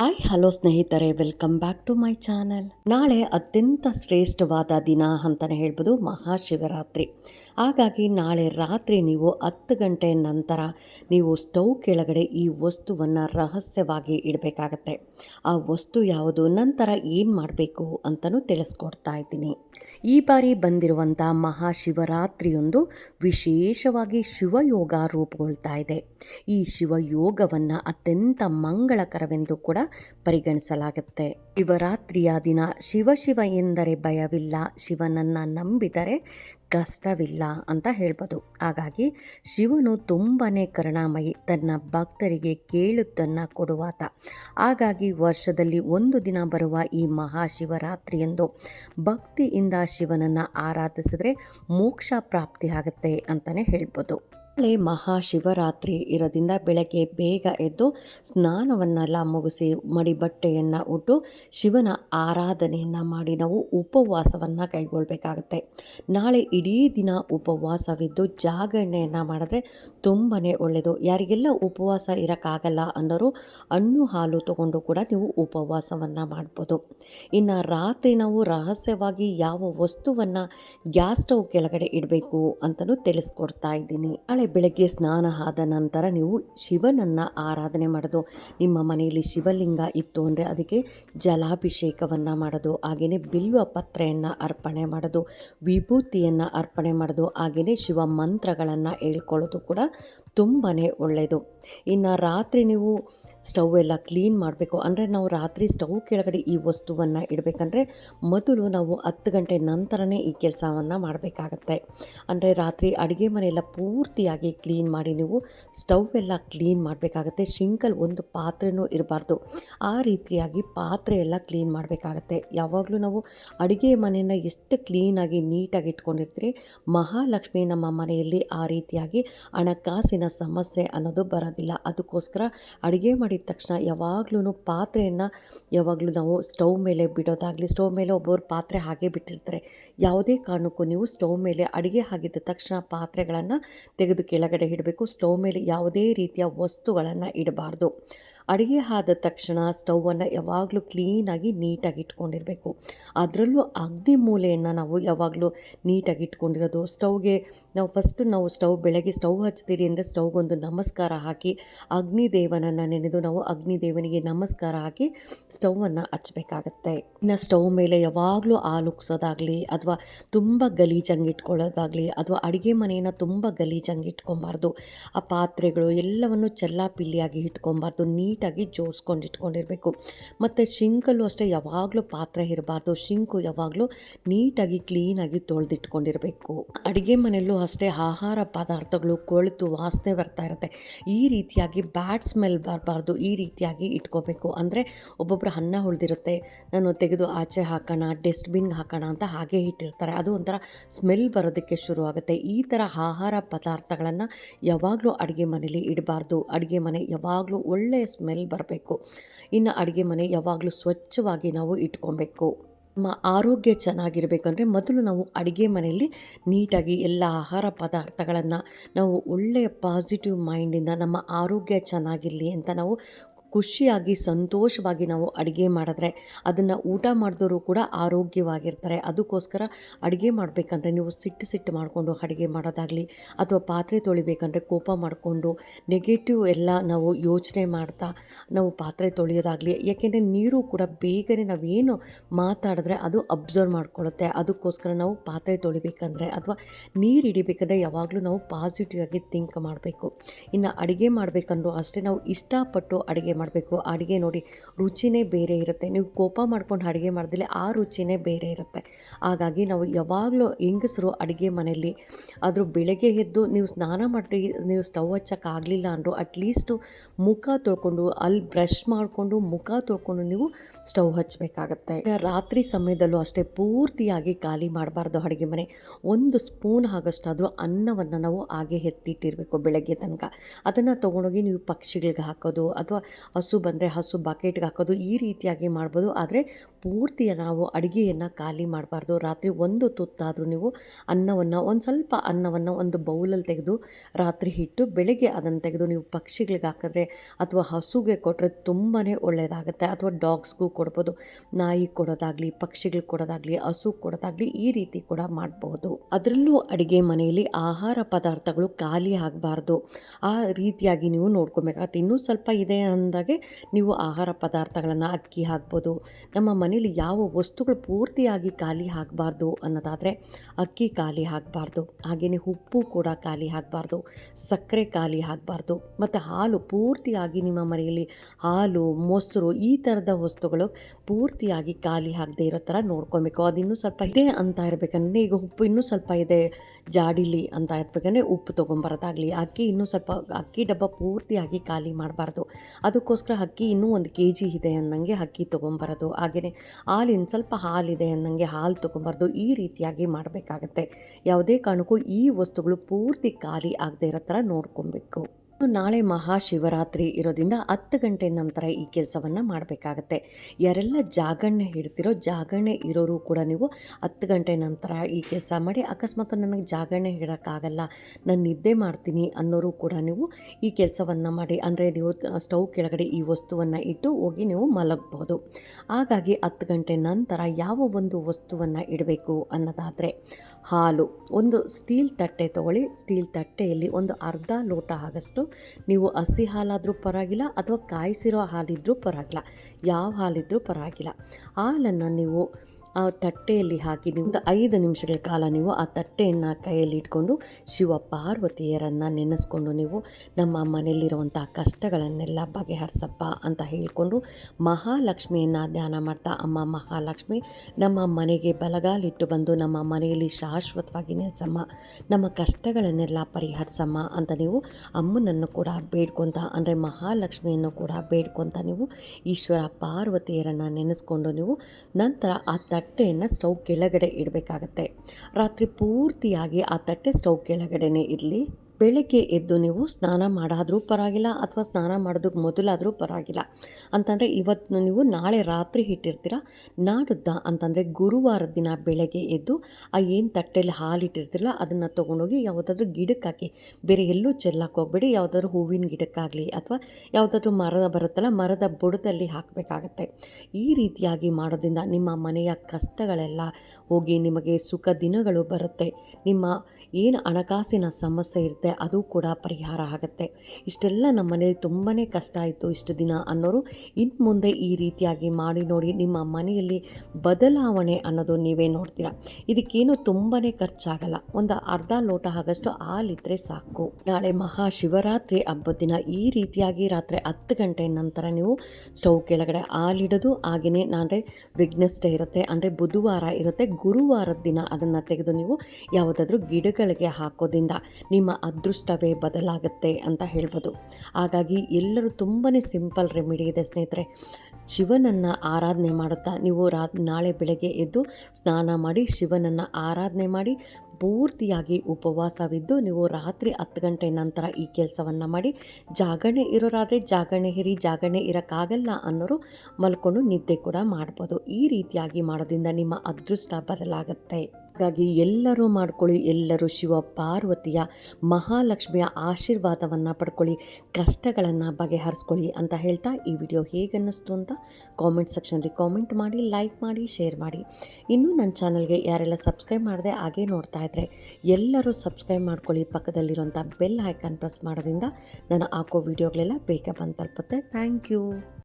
Hi hello ಸ್ನೇಹಿತರೆ. Welcome back to my channel ನಾಳೆ ಅತ್ಯಂತ ಶ್ರೇಷ್ಠವಾದ ದಿನ ಅಂತಲೇ ಹೇಳ್ಬೋದು, ಮಹಾಶಿವರಾತ್ರಿ. ಹಾಗಾಗಿ ನಾಳೆ ರಾತ್ರಿ ನೀವು ಹತ್ತು ಗಂಟೆ ನಂತರ ನೀವು ಸ್ಟೌ ಕೆಳಗಡೆ ಈ ವಸ್ತುವನ್ನು ರಹಸ್ಯವಾಗಿ ಇಡಬೇಕಾಗತ್ತೆ. ಆ ವಸ್ತು ಯಾವುದು, ನಂತರ ಏನು ಮಾಡಬೇಕು ಅಂತಲೂ ತಿಳಿಸ್ಕೊಡ್ತಾ ಇದ್ದೀನಿ. ಈ ಬಾರಿ ಬಂದಿರುವಂಥ ಮಹಾಶಿವರಾತ್ರಿಯೊಂದು ವಿಶೇಷವಾಗಿ ಶಿವಯೋಗ ರೂಪುಗೊಳ್ತಾ ಇದೆ. ಈ ಶಿವಯೋಗವನ್ನು ಅತ್ಯಂತ ಮಂಗಳಕರವೆಂದು ಕೂಡ ಪರಿಗಣಿಸಲಾಗುತ್ತೆ. ಶಿವರಾತ್ರಿಯ ದಿನ ಶಿವ ಶಿವ ಎಂದರೆ ಭಯವಿಲ್ಲ, ಶಿವನನ್ನು ನಂಬಿದರೆ ಕಷ್ಟವಿಲ್ಲ ಅಂತ ಹೇಳ್ಬೋದು. ಹಾಗಾಗಿ ಶಿವನು ತುಂಬಾ ಕರುಣಾಮಯಿ, ತನ್ನ ಭಕ್ತರಿಗೆ ಕೇಳುತ್ತನ್ನ ಕೊಡುವಾತ. ಹಾಗಾಗಿ ವರ್ಷದಲ್ಲಿ ಒಂದು ದಿನ ಬರುವ ಈ ಮಹಾಶಿವರಾತ್ರಿಯಂದು ಭಕ್ತಿಯಿಂದ ಶಿವನನ್ನು ಆರಾಧಿಸಿದ್ರೆ ಮೋಕ್ಷ ಪ್ರಾಪ್ತಿಯಾಗುತ್ತೆ ಅಂತಲೇ ಹೇಳ್ಬೋದು. ನಾಳೆ ಮಹಾಶಿವರಾತ್ರಿ ಇರೋದ್ರಿಂದ ಬೆಳಗ್ಗೆ ಬೇಗ ಎದ್ದು ಸ್ನಾನವನ್ನೆಲ್ಲ ಮುಗಿಸಿ ಮಡಿ ಬಟ್ಟೆಯನ್ನು ಉಟ್ಟು ಶಿವನ ಆರಾಧನೆಯನ್ನು ಮಾಡಿ ನಾವು ಉಪವಾಸವನ್ನು ಕೈಗೊಳ್ಳಬೇಕಾಗತ್ತೆ ನಾಳೆ ಇಡೀ ದಿನ ಉಪವಾಸವಿದ್ದು ಜಾಗರಣೆಯನ್ನು ಮಾಡಿದ್ರೆ ತುಂಬಾ ಒಳ್ಳೆಯದು ಯಾರಿಗೆಲ್ಲ ಉಪವಾಸ ಇರೋಕ್ಕಾಗಲ್ಲ ಅನ್ನೋರು ಹಣ್ಣು ಹಾಲು ತಗೊಂಡು ಕೂಡ ನೀವು ಉಪವಾಸವನ್ನು ಮಾಡ್ಬೋದು. ಇನ್ನು ರಾತ್ರಿ ನಾವು ರಹಸ್ಯವಾಗಿ ಯಾವ ವಸ್ತುವನ್ನು ಗ್ಯಾಸ್ ಸ್ಟವ್ ಕೆಳಗಡೆ ಇಡಬೇಕು ಅಂತಲೂ ತಿಳಿಸ್ಕೊಡ್ತಾ ಇದ್ದೀನಿ. ನಾಳೆ ಬೆಳಗ್ಗೆ ಸ್ನಾನ ಆದ ನಂತರ ನೀವು ಶಿವನನ್ನು ಆರಾಧನೆ ಮಾಡೋದು, ನಿಮ್ಮ ಮನೆಯಲ್ಲಿ ಶಿವಲಿಂಗ ಇತ್ತು ಅಂದರೆ ಅದಕ್ಕೆ ಜಲಾಭಿಷೇಕವನ್ನು ಮಾಡೋದು ಹಾಗೆಯೇ ಬಿಲ್ವ ಪತ್ರೆಯನ್ನು ಅರ್ಪಣೆ ಮಾಡೋದು, ವಿಭೂತಿಯನ್ನು ಅರ್ಪಣೆ ಮಾಡೋದು ಹಾಗೆಯೇ ಶಿವ ಮಂತ್ರಗಳನ್ನು ಹೇಳ್ಕೊಳ್ಳೋದು ಕೂಡ ತುಂಬಾ ಒಳ್ಳೆಯದು ಇನ್ನು ರಾತ್ರಿ ನೀವು ಸ್ಟವ್ ಎಲ್ಲ ಕ್ಲೀನ್ ಮಾಡಬೇಕು. ಅಂದರೆ ನಾವು ರಾತ್ರಿ ಸ್ಟವ್ ಕೆಳಗಡೆ ಈ ವಸ್ತುವನ್ನು ಇಡಬೇಕಂದ್ರೆ ಮೊದಲು ನಾವು ಹತ್ತು ಗಂಟೆ ನಂತರನೇ ಈ ಕೆಲಸವನ್ನು ಮಾಡಬೇಕಾಗತ್ತೆ. ಅಂದರೆ ರಾತ್ರಿ ಅಡುಗೆ ಮನೆಯೆಲ್ಲ ಪೂರ್ತಿಯಾಗಿ ಕ್ಲೀನ್ ಮಾಡಿ ನೀವು ಸ್ಟವ್ ಎಲ್ಲ ಕ್ಲೀನ್ ಮಾಡಬೇಕಾಗತ್ತೆ. ಶಿಂಕಲ್ ಒಂದು ಪಾತ್ರೆನೂ ಇರಬಾರ್ದು. ಆ ರೀತಿಯಾಗಿ ಪಾತ್ರೆ ಎಲ್ಲ ಕ್ಲೀನ್ ಮಾಡಬೇಕಾಗತ್ತೆ. ಯಾವಾಗಲೂ ನಾವು ಅಡುಗೆ ಮನೆಯನ್ನು ಎಷ್ಟು ಕ್ಲೀನಾಗಿ ನೀಟಾಗಿ ಇಟ್ಕೊಂಡಿರ್ತೀರಿ, ಮಹಾಲಕ್ಷ್ಮಿ ನಮ್ಮ ಮನೆಯಲ್ಲಿ ಆ ರೀತಿಯಾಗಿ ಹಣಕಾಸಿನ ಸಮಸ್ಯೆ ಅನ್ನೋದು ಬರೋದಿಲ್ಲ. ಅದಕ್ಕೋಸ್ಕರ ಅಡುಗೆ ಮಾಡಿ ಮಾಡಿದ ತಕ್ಷಣ ಯಾವಾಗ್ಲೂ ಪಾತ್ರೆಯನ್ನು ಯಾವಾಗಲೂ ನಾವು ಸ್ಟವ್ ಮೇಲೆ ಬಿಡೋದಾಗಲಿ, ಸ್ಟವ್ ಮೇಲೆ ಒಬ್ಬರು ಪಾತ್ರೆ ಹಾಗೆ ಬಿಟ್ಟಿರ್ತಾರೆ. ಯಾವುದೇ ಕಾರಣಕ್ಕೂ ನೀವು ಸ್ಟವ್ ಮೇಲೆ ಅಡುಗೆ ಆಗಿದ್ದ ತಕ್ಷಣ ಪಾತ್ರೆಗಳನ್ನು ತೆಗೆದು ಕೆಳಗಡೆ ಇಡಬೇಕು. ಸ್ಟವ್ ಮೇಲೆ ಯಾವುದೇ ರೀತಿಯ ವಸ್ತುಗಳನ್ನು ಇಡಬಾರ್ದು. ಅಡುಗೆ ಆದ ತಕ್ಷಣ ಸ್ಟವನ್ನು ಯಾವಾಗಲೂ ಕ್ಲೀನಾಗಿ ನೀಟಾಗಿ ಇಟ್ಕೊಂಡಿರಬೇಕು. ಅದರಲ್ಲೂ ಅಗ್ನಿ ಮೂಲೆಯನ್ನು ನಾವು ಯಾವಾಗಲೂ ನೀಟಾಗಿ ಇಟ್ಕೊಂಡಿರೋದು. ಸ್ಟವ್ಗೆ ನಾವು ಫಸ್ಟು ನಾವು ಸ್ಟವ್ ಬೆಳಗ್ಗೆ ಸ್ಟವ್ ಹಚ್ತೀರಿ ಅಂದರೆ ಸ್ಟವ್ಗೊಂದು ನಮಸ್ಕಾರ ಹಾಕಿ ಅಗ್ನಿ ದೇವನನ್ನು ನೆನೆದು ನಾವು ಅಗ್ನಿ ದೇವನಿಗೆ ನಮಸ್ಕಾರ ಹಾಕಿ ಸ್ಟವನ್ನು ಹಚ್ಚಬೇಕಾಗತ್ತೆ. ಇನ್ನು ಸ್ಟವ್ ಮೇಲೆ ಯಾವಾಗಲೂ ಹಾಲು ಅಥವಾ ತುಂಬ ಗಲೀಜಂಗೆ ಇಟ್ಕೊಳ್ಳೋದಾಗಲಿ ಅಥವಾ ಅಡುಗೆ ಮನೆಯನ್ನು ತುಂಬ ಗಲೀಜಂಗೆ ಇಟ್ಕೊಬಾರ್ದು. ಆ ಪಾತ್ರೆಗಳು ಎಲ್ಲವನ್ನು ಚೆಲ್ಲಾಪಿಲ್ಲಿಯಾಗಿ ಇಟ್ಕೊಬಾರ್ದು. ನೀ ನೀಟಾಗಿ ಜೋಡಿಸ್ಕೊಂಡು ಇಟ್ಕೊಂಡಿರಬೇಕು ಮತ್ತು ಶಿಂಕಲ್ಲೂ ಅಷ್ಟೇ, ಯಾವಾಗಲೂ ಪಾತ್ರೆ ಇರಬಾರ್ದು. ಶಿಂಕು ಯಾವಾಗಲೂ ನೀಟಾಗಿ ಕ್ಲೀನಾಗಿ ತೊಳೆದಿಟ್ಕೊಂಡಿರಬೇಕು. ಅಡುಗೆ ಮನೆಯಲ್ಲೂ ಅಷ್ಟೇ ಆಹಾರ ಪದಾರ್ಥಗಳು ಕೊಳೆತು ವಾಸನೆ ಬರ್ತಾ ಇರುತ್ತೆ. ಈ ರೀತಿಯಾಗಿ ಬ್ಯಾಡ್ ಸ್ಮೆಲ್ ಬರಬಾರ್ದು. ಈ ರೀತಿಯಾಗಿ ಇಟ್ಕೋಬೇಕು. ಅಂದರೆ ಒಬ್ಬೊಬ್ಬರು ಅನ್ನ ಉಳಿದಿರುತ್ತೆ. ನಾನು ತೆಗೆದು ಆಚೆ ಹಾಕೋಣ ಡಸ್ಟ್ಬಿನ್ಗೆ ಹಾಕೋಣ ಅಂತ ಹಾಗೆ ಇಟ್ಟಿರ್ತಾರೆ. ಅದು ಒಂಥರ ಸ್ಮೆಲ್ ಬರೋದಕ್ಕೆ ಶುರುವಾಗುತ್ತೆ. ಈ ಥರ ಆಹಾರ ಪದಾರ್ಥಗಳನ್ನು ಯಾವಾಗಲೂ ಅಡುಗೆ ಮನೇಲಿ ಇಡಬಾರ್ದು. ಅಡುಗೆ ಮನೆ ಯಾವಾಗಲೂ ಒಳ್ಳೆಯ ಬರಬೇಕು. ಇನ್ನು ಅಡುಗೆ ಮನೆ ಯಾವಾಗಲೂ ಸ್ವಚ್ಛವಾಗಿ ನಾವು ಇಟ್ಕೊಬೇಕು. ನಮ್ಮ ಆರೋಗ್ಯ ಚೆನ್ನಾಗಿರಬೇಕಂದ್ರೆ ಮೊದಲು ನಾವು ಅಡುಗೆ ಮನೆಯಲ್ಲಿ ನೀಟಾಗಿ ಎಲ್ಲ ಆಹಾರ ಪದಾರ್ಥಗಳನ್ನು ನಾವು ಒಳ್ಳೆಯ ಪಾಸಿಟಿವ್ ಮೈಂಡಿಂದ ನಮ್ಮ ಆರೋಗ್ಯ ಚೆನ್ನಾಗಿರಲಿ ಅಂತ ನಾವು ಖುಷಿಯಾಗಿ, ಸಂತೋಷವಾಗಿ ನಾವು ಅಡುಗೆ ಮಾಡಿದ್ರೆ ಅದನ್ನು ಊಟ ಮಾಡಿದವರು ಕೂಡ ಆರೋಗ್ಯವಾಗಿರ್ತಾರೆ. ಅದಕ್ಕೋಸ್ಕರ ಅಡುಗೆ ಮಾಡಬೇಕಂದ್ರೆ ನೀವು ಸಿಟ್ಟು ಸಿಟ್ಟು ಮಾಡಿಕೊಂಡು ಅಡುಗೆ ಮಾಡೋದಾಗಲಿ ಅಥವಾ ಪಾತ್ರೆ ತೊಳಿಬೇಕಂದ್ರೆ ಕೋಪ ಮಾಡಿಕೊಂಡು ನೆಗೆಟಿವ್ ಎಲ್ಲ ನಾವು ಯೋಚನೆ ಮಾಡ್ತಾ ನಾವು ಪಾತ್ರೆ ತೊಳೆಯೋದಾಗಲಿ, ಯಾಕೆಂದರೆ ನೀರು ಕೂಡ ಬೇಗನೆ ನಾವೇನು ಮಾತಾಡಿದ್ರೆ ಅದು ಅಬ್ಸರ್ವ್ ಮಾಡ್ಕೊಳ್ಳುತ್ತೆ. ಅದಕ್ಕೋಸ್ಕರ ನಾವು ಪಾತ್ರೆ ತೊಳಿಬೇಕಂದ್ರೆ ಅಥವಾ ನೀರು ಹಿಡಿಬೇಕಂದ್ರೆ ಯಾವಾಗಲೂ ನಾವು ಪಾಸಿಟಿವ್ ಆಗಿ ಥಿಂಕ್ ಮಾಡಬೇಕು. ಇನ್ನು ಅಡುಗೆ ಮಾಡಬೇಕಂದ್ರೂ ಅಷ್ಟೇ ನಾವು ಇಷ್ಟಪಟ್ಟು ಅಡುಗೆ ಮಾಡಬೇಕು, ಅಡುಗೆ ನೋಡಿ ರುಚಿನೇ ಬೇರೆ ಇರುತ್ತೆ. ನೀವು ಕೋಪ ಮಾಡ್ಕೊಂಡು ಅಡುಗೆ ಮಾಡಿದ್ರೆ ಆ ರುಚಿನೇ ಬೇರೆ ಇರುತ್ತೆ. ಹಾಗಾಗಿ ನಾವು ಯಾವಾಗಲೂ ಹೆಂಗಸರು ಅಡುಗೆ ಮನೆಯಲ್ಲಿ ಆದರೂ ಬೆಳಗ್ಗೆ ಎದ್ದು ನೀವು ಸ್ನಾನ ಮಾಡಿ ನೀವು ಸ್ಟವ್ ಹಚ್ಚೋಕ್ಕಾಗಲಿಲ್ಲ ಅಂದರೂ ಅಟ್ಲೀಸ್ಟು ಮುಖ ತೊಳ್ಕೊಂಡು, ಅಲ್ಲಿ ಬ್ರಷ್ ಮಾಡಿಕೊಂಡು, ಮುಖ ತೊಳ್ಕೊಂಡು ನೀವು ಸ್ಟವ್ ಹಚ್ಚಬೇಕಾಗತ್ತೆ. ರಾತ್ರಿ ಸಮಯದಲ್ಲೂ ಅಷ್ಟೇ ಪೂರ್ತಿಯಾಗಿ ಖಾಲಿ ಮಾಡಬಾರ್ದು ಅಡುಗೆ ಮನೆ. ಒಂದು ಸ್ಪೂನ್ ಆಗೋಷ್ಟಾದರೂ ಅನ್ನವನ್ನು ನಾವು ಹಾಗೆ ಎತ್ತಿಟ್ಟಿರಬೇಕು ಬೆಳಗ್ಗೆ ತನಕ. ಅದನ್ನು ತೊಗೊಂಡೋಗಿ ನೀವು ಪಕ್ಷಿಗಳಿಗೆ ಹಾಕೋದು ಅಥವಾ ಹಸು ಬಂದರೆ ಹಸು ಬಕೆಟ್ಗೆ ಹಾಕೋದು ಈ ರೀತಿಯಾಗಿ ಮಾಡ್ಬೋದು. ಆದರೆ ಪೂರ್ತಿ ನಾವು ಅಡುಗೆಯನ್ನು ಖಾಲಿ ಮಾಡಬಾರ್ದು. ರಾತ್ರಿ ಒಂದು ತುತ್ತಾದರೂ ನೀವು ಅನ್ನವನ್ನು ಒಂದು ಸ್ವಲ್ಪ ಅನ್ನವನ್ನು ಒಂದು ಬೌಲಲ್ಲಿ ತೆಗೆದು ರಾತ್ರಿ ಹಿಟ್ಟು ಬೆಳಗ್ಗೆ ಅದನ್ನು ತೆಗೆದು ನೀವು ಪಕ್ಷಿಗಳಿಗೆ ಹಾಕಿದ್ರೆ ಅಥವಾ ಹಸುಗೆ ಕೊಟ್ಟರೆ ತುಂಬಾ ಒಳ್ಳೆಯದಾಗುತ್ತೆ ಅಥವಾ ಡಾಗ್ಸ್ಗೂ ಕೊಡ್ಬೋದು. ನಾಯಿ ಕೊಡೋದಾಗಲಿ, ಪಕ್ಷಿಗಳಿಗೆ ಕೊಡೋದಾಗಲಿ, ಹಸು ಕೊಡೋದಾಗಲಿ ಈ ರೀತಿ ಕೂಡ ಮಾಡಬಹುದು ಅದರಲ್ಲೂ ಅಡುಗೆ ಮನೆಯಲ್ಲಿ ಆಹಾರ ಪದಾರ್ಥಗಳು ಖಾಲಿ ಆಗಬಾರ್ದು. ಆ ರೀತಿಯಾಗಿ ನೀವು ನೋಡ್ಕೊಬೇಕಾಗತ್ತೆ ಇನ್ನೂ ಸ್ವಲ್ಪ ಇದೆ ಅಂದಾಗೆ ನೀವು ಆಹಾರ ಪದಾರ್ಥಗಳನ್ನು ಅಕ್ಕಿ ಹಾಕ್ಬೋದು. ನಮ್ಮ ಮನೇಲಿ ಯಾವ ವಸ್ತುಗಳು ಪೂರ್ತಿಯಾಗಿ ಖಾಲಿ ಆಗಬಾರ್ದು ಅನ್ನೋದಾದರೆ ಅಕ್ಕಿ ಖಾಲಿ ಆಗಬಾರ್ದು ಹಾಗೆಯೇ ಉಪ್ಪು ಕೂಡ ಖಾಲಿ ಆಗಬಾರ್ದು, ಸಕ್ಕರೆ ಖಾಲಿ ಆಗಬಾರ್ದು, ಮತ್ತು ಹಾಲು ಪೂರ್ತಿಯಾಗಿ ನಿಮ್ಮ ಮನೆಯಲ್ಲಿ ಹಾಲು, ಮೊಸರು ಈ ಥರದ ವಸ್ತುಗಳು ಪೂರ್ತಿಯಾಗಿ ಖಾಲಿ ಆಗದೆ ಇರೋ ಥರ ನೋಡ್ಕೊಬೇಕು. ಅದಿನ್ನೂ ಸ್ವಲ್ಪ ಇದೆ ಅಂತ ಇರಬೇಕಂದ್ರೆ, ಈಗ ಉಪ್ಪು ಇನ್ನೂ ಸ್ವಲ್ಪ ಇದೆ, ಜಾಡಿಲಿ ಅಂತ ಇರ್ಬೇಕಂದ್ರೆ ಉಪ್ಪು ತೊಗೊಂಬರೋದಾಗಲಿ, ಅಕ್ಕಿ ಇನ್ನೂ ಸ್ವಲ್ಪ, ಅಕ್ಕಿ ಡಬ್ಬ ಪೂರ್ತಿಯಾಗಿ ಖಾಲಿ ಮಾಡಬಾರ್ದು. ಅದಕ್ಕೋಸ್ಕರ ಅಕ್ಕಿ ಇನ್ನೂ ಒಂದು ಕೆ ಜಿ ಇದೆ ಅನ್ನಂಗೆ ಅಕ್ಕಿ ತೊಗೊಂಬರೋದು ಹಾಗೆಯೇ ಹಾಲಿನ ಸ್ವಲ್ಪ ಹಾಲಿದೆ ಅನ್ನಂಗೆ ಹಾಲು ತೊಗೊಬಾರ್ದು ಈ ರೀತಿಯಾಗಿ ಮಾಡಬೇಕಾಗತ್ತೆ. ಯಾವುದೇ ಕಾರಣಕ್ಕೂ ಈ ವಸ್ತುಗಳು ಪೂರ್ತಿ ಖಾಲಿ ಆಗದೆ ಇರೋ ಥರ ನೋಡ್ಕೊಬೇಕು. ನಾಳೆ ಮಹಾಶಿವರಾತ್ರಿ ಇರೋದ್ರಿಂದ ಹತ್ತು ಗಂಟೆ ನಂತರ ಈ ಕೆಲಸವನ್ನು ಮಾಡಬೇಕಾಗತ್ತೆ. ಯಾರೆಲ್ಲ ಜಾಗರಣೆ ಹಿಡ್ತಿರೋ ಜಾಗರಣೆ ಇರೋರು ಕೂಡ ನೀವು ಹತ್ತು ಗಂಟೆ ನಂತರ ಈ ಕೆಲಸ ಮಾಡಿ ಅಕಸ್ಮಾತ್ ನನಗೆ ಜಾಗರಣೆ ಹಿಡೋಕ್ಕಾಗಲ್ಲ ನಾನು ನಿದ್ದೆ ಮಾಡ್ತೀನಿ ಅನ್ನೋರು ಕೂಡ ನೀವು ಈ ಕೆಲಸವನ್ನು ಮಾಡಿ, ಅಂದರೆ ನೀವು ಸ್ಟೌವ್ ಕೆಳಗಡೆ ಈ ವಸ್ತುವನ್ನು ಇಟ್ಟು ಹೋಗಿ ನೀವು ಮಲಗ್ಬೋದು. ಹಾಗಾಗಿ ಹತ್ತು ಗಂಟೆ ನಂತರ ಯಾವ ಒಂದು ವಸ್ತುವನ್ನು ಇಡಬೇಕು ಅನ್ನೋದಾದರೆ ಹಾಲು. ಒಂದು ಸ್ಟೀಲ್ ತಟ್ಟೆ ತೊಗೊಳ್ಳಿ, ಸ್ಟೀಲ್ ತಟ್ಟೆಯಲ್ಲಿ ಒಂದು ಅರ್ಧ ಲೋಟ ಆಗಷ್ಟು ನೀವು ಹಸಿ ಹಾಲಾದರೂ ಪರವಾಗಿಲ್ಲ ಅಥವಾ ಕಾಯಿಸಿರೋ ಹಾಲಿದ್ರೂ ಪರವಾಗಿಲ್ಲ. ಯಾವ ಹಾಲಿದ್ರೂ ಪರವಾಗಿಲ್ಲ. ಹಾಲನ್ನು ನೀವು ಆ ತಟ್ಟೆಯಲ್ಲಿ ಹಾಕಿ ನೀವು ಐದು ನಿಮಿಷಗಳ ಕಾಲ ನೀವು ಆ ತಟ್ಟೆಯನ್ನು ಕೈಯಲ್ಲಿ ಇಟ್ಕೊಂಡು ಶಿವ ಪಾರ್ವತಿಯರನ್ನು ನೆನೆಸ್ಕೊಂಡು ನೀವು ನಮ್ಮ ಮನೆಯಲ್ಲಿರುವಂಥ ಕಷ್ಟಗಳನ್ನೆಲ್ಲ ಬಗೆಹರಿಸಪ್ಪ ಅಂತ ಹೇಳಿಕೊಂಡು ಮಹಾಲಕ್ಷ್ಮಿಯನ್ನು ಧ್ಯಾನ ಮಾಡ್ತಾ ಅಮ್ಮ ಮಹಾಲಕ್ಷ್ಮಿ, ನಮ್ಮ ಮನೆಗೆ ಬಲಗಾಲಿಟ್ಟು ಬಂದು ನಮ್ಮ ಮನೆಯಲ್ಲಿ ಶಾಶ್ವತವಾಗಿ ನೆನೆಸಮ್ಮ ನಮ್ಮ ಕಷ್ಟಗಳನ್ನೆಲ್ಲ ಪರಿಹರಿಸಮ್ಮ ಅಂತ ನೀವು ಅಮ್ಮನನ್ನು ಕೂಡ ಬೇಡ್ಕೊತ, ಅಂದರೆ ಮಹಾಲಕ್ಷ್ಮಿಯನ್ನು ಕೂಡ ಬೇಡ್ಕೊತ ನೀವು ಈಶ್ವರ ಪಾರ್ವತಿಯರನ್ನು ನೆನೆಸ್ಕೊಂಡು ನೀವು ನಂತರ ಆ ತಟ್ಟೆಯನ್ನು ಸ್ಟವ್ ಕೆಳಗಡೆ ಇಡಬೇಕಾಗತ್ತೆ. ರಾತ್ರಿ ಪೂರ್ತಿಯಾಗಿ ಆ ತಟ್ಟೆ ಸ್ಟವ್ ಕೆಳಗಡೆನೇ ಇರಲಿ. ಬೆಳಗ್ಗೆ ಎದ್ದು ನೀವು ಸ್ನಾನ ಮಾಡಾದರೂ ಪರವಾಗಿಲ್ಲ ಅಥವಾ ಸ್ನಾನ ಮಾಡೋದಕ್ಕೆ ಮೊದಲಾದರೂ ಪರವಾಗಿಲ್ಲ. ಅಂತಂದರೆ ಇವತ್ತು ನೀವು ನಾಳೆ ರಾತ್ರಿ ಇಟ್ಟಿರ್ತೀರ? ನಾಡುದ್ದ ಅಂತಂದರೆ ಗುರುವಾರದ ದಿನ ಬೆಳಗ್ಗೆ ಎದ್ದು ಆ ಏನು ತಟ್ಟೆಯಲ್ಲಿ ಹಾಲು ಇಟ್ಟಿರ್ತಿರಲ್ಲ ಅದನ್ನು ತೊಗೊಂಡೋಗಿ ಯಾವುದಾದ್ರೂ ಗಿಡಕ್ಕೆ ಹಾಕಿ. ಬೇರೆ ಎಲ್ಲೂ ಚೆಲ್ಲಕ್ಕೆ ಹೋಗ್ಬೇಡಿ. ಯಾವುದಾದ್ರೂ ಹೂವಿನ ಗಿಡಕ್ಕಾಗಲಿ ಅಥವಾ ಯಾವುದಾದ್ರೂ ಮರ ಬರುತ್ತಲ್ಲ ಮರದ ಬುಡದಲ್ಲಿ ಹಾಕಬೇಕಾಗತ್ತೆ. ಈ ರೀತಿಯಾಗಿ ಮಾಡೋದ್ರಿಂದ ನಿಮ್ಮ ಮನೆಯ ಕಷ್ಟಗಳೆಲ್ಲ ಹೋಗಿ ನಿಮಗೆ ಸುಖ ದಿನಗಳು ಬರುತ್ತೆ. ನಿಮ್ಮ ಏನು ಹಣಕಾಸಿನ ಸಮಸ್ಯೆ ಇರುತ್ತೆ ಅದು ಕೂಡ ಪರಿಹಾರ ಆಗುತ್ತೆ. ಇಷ್ಟೆಲ್ಲ ನಮ್ಮ ಮನೇಲಿ ತುಂಬಾ ಕಷ್ಟ ಆಯಿತು ಇಷ್ಟು ದಿನ ಅನ್ನೋರು. ಇನ್ನು ಮುಂದೆ ಈ ರೀತಿಯಾಗಿ ಮಾಡಿ ನೋಡಿ ನಿಮ್ಮ ಮನೆಯಲ್ಲಿ ಬದಲಾವಣೆ ಅನ್ನೋದು ನೀವೇ ನೋಡ್ತೀರಾ. ಇದಕ್ಕೇನು ತುಂಬಾ ಖರ್ಚಾಗಲ್ಲ. ಒಂದು ಅರ್ಧ ಲೋಟ ಆಗಷ್ಟು ಹಾಲಿದ್ರೆ ಸಾಕು. ನಾಳೆ ಮಹಾಶಿವರಾತ್ರಿ ಹಬ್ಬದ ದಿನ ಈ ರೀತಿಯಾಗಿ ರಾತ್ರಿ ಹತ್ತು ಗಂಟೆ ನಂತರ ನೀವು ಸ್ಟವ್ ಕೆಳಗಡೆ ಹಾಲಿಡೋದು ಹಾಗೆಯೇ ನಾಳೆ ವಿಘ್ನಸ್ಟೇ ಇರುತ್ತೆ, ಅಂದರೆ ಬುಧವಾರ ಇರುತ್ತೆ. ಗುರುವಾರದ ದಿನ ಅದನ್ನು ತೆಗೆದು ನೀವು ಯಾವುದಾದ್ರೂ ಗಿಡಗಳಿಗೆ ಹಾಕೋದ್ರಿಂದ ನಿಮ್ಮ ಅದೃಷ್ಟವೇ ಬದಲಾಗುತ್ತೆ ಅಂತ ಹೇಳ್ಬೋದು. ಹಾಗಾಗಿ ಎಲ್ಲರೂ ತುಂಬಾ ಸಿಂಪಲ್ ರೆಮಿಡಿ ಇದೆ ಸ್ನೇಹಿತರೆ. ಶಿವನನ್ನು ಆರಾಧನೆ ಮಾಡುತ್ತಾ ನೀವು ರಾ, ನಾಳೆ ಬೆಳಗ್ಗೆ ಎದ್ದು ಸ್ನಾನ ಮಾಡಿ ಶಿವನನ್ನು ಆರಾಧನೆ ಮಾಡಿ ಪೂರ್ತಿಯಾಗಿ ಉಪವಾಸವಿದ್ದು ನೀವು ರಾತ್ರಿ ಹತ್ತು ಗಂಟೆ ನಂತರ ಈ ಕೆಲಸವನ್ನು ಮಾಡಿ ಜಾಗರಣೆ ಇರೋರಾದರೆ ಜಾಗರಣೆ ಹಿರಿ ಜಾಗರಣೆ ಇರೋಕ್ಕಾಗಲ್ಲ ಅನ್ನೋರು ಮಲ್ಕೊಂಡು ನಿದ್ದೆ ಕೂಡ ಮಾಡ್ಬೋದು. ಈ ರೀತಿಯಾಗಿ ಮಾಡೋದ್ರಿಂದ ನಿಮ್ಮ ಅದೃಷ್ಟ ಬದಲಾಗುತ್ತೆ. ಹಾಗಾಗಿ ಎಲ್ಲರೂ ಮಾಡ್ಕೊಳ್ಳಿ, ಎಲ್ಲರೂ ಶಿವ ಪಾರ್ವತಿಯ ಮಹಾಲಕ್ಷ್ಮಿಯ ಆಶೀರ್ವಾದವನ್ನು ಪಡ್ಕೊಳ್ಳಿ, ಕಷ್ಟಗಳನ್ನು ಬಗೆಹರಿಸ್ಕೊಳ್ಳಿ ಅಂತ ಹೇಳ್ತಾ ಈ ವಿಡಿಯೋ ಹೇಗೆ ಅನ್ನಿಸ್ತು ಅಂತ ಕಾಮೆಂಟ್ ಸೆಕ್ಷನಲ್ಲಿ ಕಾಮೆಂಟ್ ಮಾಡಿ ಲೈಕ್ ಮಾಡಿ ಶೇರ್ ಮಾಡಿ. ಇನ್ನೂ ನನ್ನ ಚಾನಲ್ಗೆ ಯಾರೆಲ್ಲ ಸಬ್ಸ್ಕ್ರೈಬ್ ಮಾಡಿದೆ ಹಾಗೆ ನೋಡ್ತಾ ಇದ್ದರೆ ಎಲ್ಲರೂ ಸಬ್ಸ್ಕ್ರೈಬ್ ಮಾಡ್ಕೊಳ್ಳಿ. ಪಕ್ಕದಲ್ಲಿರುವಂಥ ಬೆಲ್ ಐಕಾನ್ ಪ್ರೆಸ್ ಮಾಡೋದ್ರಿಂದ ನಾನು ಹಾಕೋ ವಿಡಿಯೋಗಳೆಲ್ಲ ಬೇಗ ಬಂದು ತಲುಪುತ್ತೆ. Thank you